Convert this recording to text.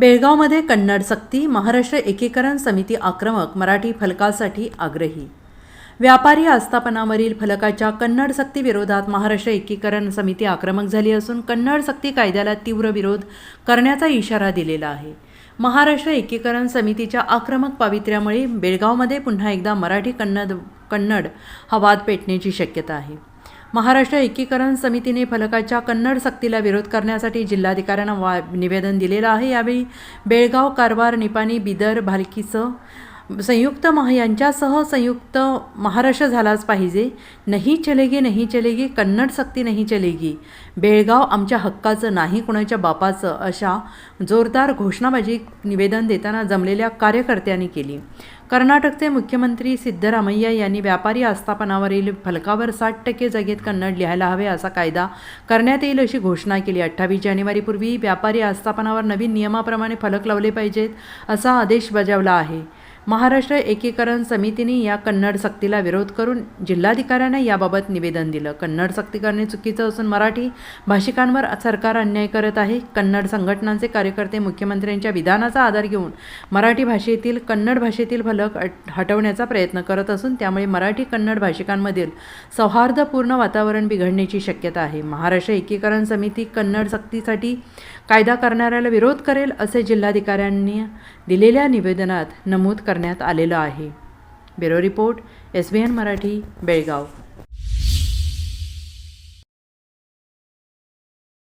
बेळगावमध्ये कन्नड सक्ती महाराष्ट्र एकीकरण समिती आक्रमक मराठी फलकासाठी आग्रही. व्यापारी आस्थापनावरील फलकाच्या कन्नड सक्ती विरोधात महाराष्ट्र एकीकरण समिती आक्रमक झाली असून कन्नड सक्ती कायद्याला तीव्र विरोध करण्याचा इशारा दिलेला आहे. महाराष्ट्र एकीकरण समितीच्या आक्रमक पावित्र्यामुळे बेळगावमध्ये पुन्हा एकदा मराठी कन्नड कन्नड हा वाद पेटण्याची शक्यता आहे. महाराष्ट्र एकीकरण समितीने फलकाच्या कन्नड सक्तीला विरोध करण्यासाठी जिल्हाधिकाऱ्यांना वा निवेदन दिलेलं आहे. यावेळी बेळगाव कारवार निपाणी बिदर भालकीचं संयुक्त महा यांच्यासह संयुक्त महाराष्ट्र झालाच पाहिजे. नाही चलेगी नाही चलेगी कन्नड सक्ती नाही चलेगी. बेळगाव आमच्या हक्काचं नाही कुणाच्या बापाचं अशा जोरदार घोषणाबाजी निवेदन देताना जमलेल्या कार्यकर्त्यांनी केली. कर्नाटकचे मुख्यमंत्री सिद्धरामय्या यांनी व्यापारी आस्थापनावरील फलकावर साठ टक्के जागेत कन्नड लिहायला हवे असा कायदा करण्यात येईल अशी घोषणा केली. अठ्ठावीस जानेवारीपूर्वी व्यापारी आस्थापनावर नवीन नियमाप्रमाणे फलक लावले पाहिजेत असा आदेश बजावला आहे. महाराष्ट्र एकीकरण समितीने या कन्नड सक्तीला विरोध करून जिल्हाधिकाऱ्यांना याबाबत निवेदन दिलं. कन्नड सक्ती करणे चुकीचं असून मराठी भाषिकांवर सरकार अन्याय करत आहे. कन्नड संघटनांचे कार्यकर्ते मुख्यमंत्र्यांच्या विधानाचा आधार घेऊन मराठी भाषेतील कन्नड भाषेतील फलक हटवण्याचा प्रयत्न करत असून त्यामुळे मराठी कन्नड भाषिकांमधील सौहार्दपूर्ण वातावरण बिघडण्याची शक्यता आहे. महाराष्ट्र एकीकरण समिती कन्नड सक्तीसाठी कायदा करणाऱ्याला विरोध करेल असे जिल्हाधिकाऱ्यांनी दिलेल्या निवेदनात नमूद करण्यात आलेलं आहे. Bureau report S B N Marathi Belgaum.